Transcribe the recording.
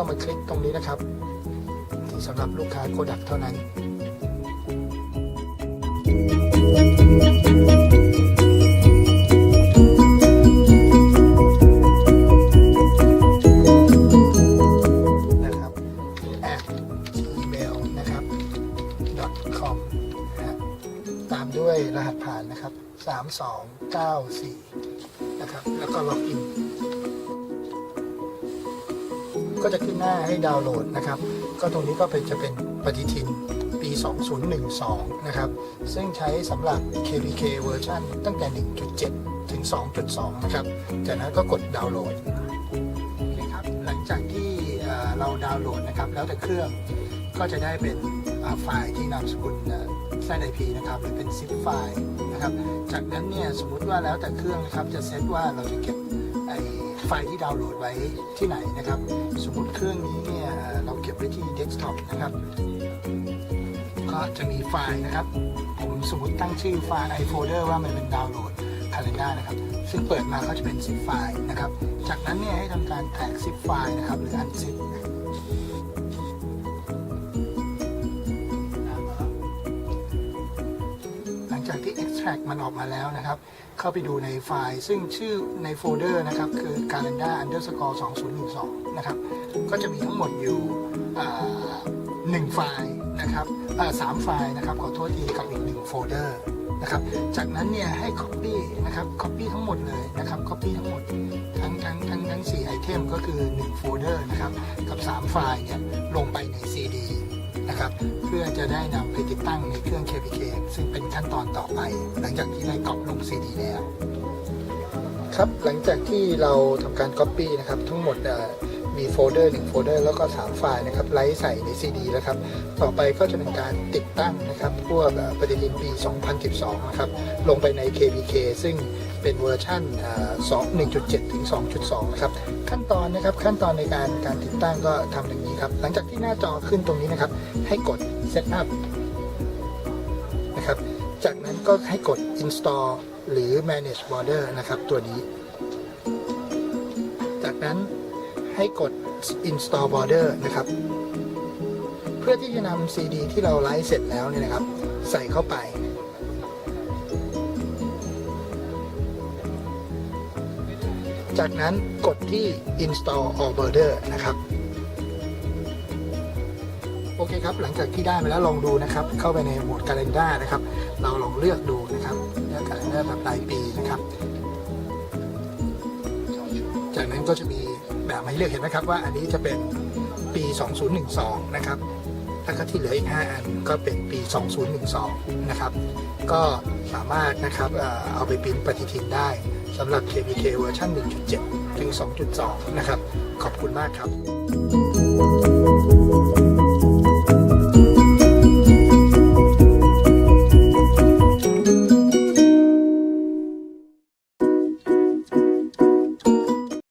ก็มาคลิกตรงนี้นะครับ ที่สำหรับลูกค้าโกดักเท่านั้น นะครับ at gmail นะครับ com นะฮะตามด้วยรหัสผ่านนะครับ 3294 นะครับ แล้วก็ล็อกอิน ก็จะขึ้นหน้าให้ดาวน์โหลดนะครับ ก็ตรงนี้ก็เป็นจะเป็นปฏิทินปี 2012 นะครับ ซึ่งใช้สำหรับ KPK เวอร์ชันตั้งแต่ 1.7 ถึง 2.2 นะครับ จากนั้นก็กดดาวน์โหลดโอเคครับ หลังจากที่เราดาวน์โหลดนะครับ แล้วแต่เครื่องก็จะได้เป็นไฟล์ที่นามสกุลแซดไอพีนะครับหรือเป็นซิปไฟล์นะครับ จากนั้นเนี่ยสมมุติว่าแล้วแต่เครื่องนะครับจะเซตว่าเราจะเก็บไอ ไฟล์ที่ดาวน์โหลดไว้ที่ไหนนะครับ สมมติเครื่องนี้เนี่ยเราเก็บไว้ที่เดสก์ท็อปนะครับ ก็จะมีไฟล์นะครับ ผมสมมติตั้งชื่อไฟล์ไอโฟลเดอร์ว่ามันเป็นดาวน์โหลด Calendar นะครับ ซึ่งเปิดมาก็จะเป็น zip ไฟล์นะครับ จากนั้นเนี่ยให้ทำการแท็ก zip ไฟล์นะครับหรือ unzip กมันออกมาแล้วนะครับ เข้าไปดูในไฟล์ ซึ่งชื่อในโฟลเดอร์นะครับ คือ calendar underscore 2012 นะครับ ก็จะมีทั้งหมดอยู่อ่าหนึ่งไฟล์นะครับสามไฟล์นะครับ ขอโทษทีกับอีกหนึ่งโฟลเดอร์นะครับ จากนั้นเนี่ยให้ copy นะครับ copy ทั้งหมดเลยนะครับ copy ทั้งหมดทั้งทั้งทั้งทั้ง4ไอเทมก็คือ1โฟลเดอร์นะครับ กับ 3 ไฟล์เนี่ยลงไปใน CD นะครับ เพื่อจะได้นำไปติดตั้งในเครื่อง KPK ซึ่งเป็นขั้นตอนต่อไป หลังจากที่ได้กรอบลง CD แล้วครับหลังจากที่เราทำการ Copy นะครับทั้งหมดมีโฟลเดอร์1โฟลเดอร์แล้วก็ 3 ไฟล์นะครับไลฟ์ใส่ใน CD แล้วครับ ต่อไปก็จะเป็นการติดตั้งนะครับพวกปฏิทินปี 2012 นะครับ ลงไปใน KPK ซึ่งเป็นเวอร์ชัน2 1.7 ถึง 2.2 นะครับ ขั้นตอนนะครับขั้นตอนในการการติดตั้งก็ทำอย่าง ครับ หลังจากที่หน้าจอขึ้นตรงนี้นะครับ ให้กด Setup นะครับ จากนั้นก็ให้กด install หรือ manage border นะครับตัวนี้ จากนั้นให้กด install border นะครับ เพื่อที่จะนำ CD ที่เราไลฟ์เสร็จแล้วเนี่ยนะครับ ใส่เข้าไปจากนั้นกดที่ install all border นะครับ โอเคครับ หลังจากที่ได้มาแล้วลองดูนะครับ เข้าไปในโหมด calendar นะครับ เราลองเลือกดูนะครับเลือก calendar แบบรายปีนะครับ จากนั้นก็จะมีแบบให้เลือกเห็นไหมครับว่าอันนี้จะเป็นปี 2012 นะครับแล้วก็ที่เหลืออีก 5 อันก็เป็นปี 2012 นะครับ ก็สามารถนะครับเอาไปปริ้นปฏิทินได้สำหรับ KPK เวอร์ชัน1.7 ถึง 2.2 นะครับ ขอบคุณมากครับ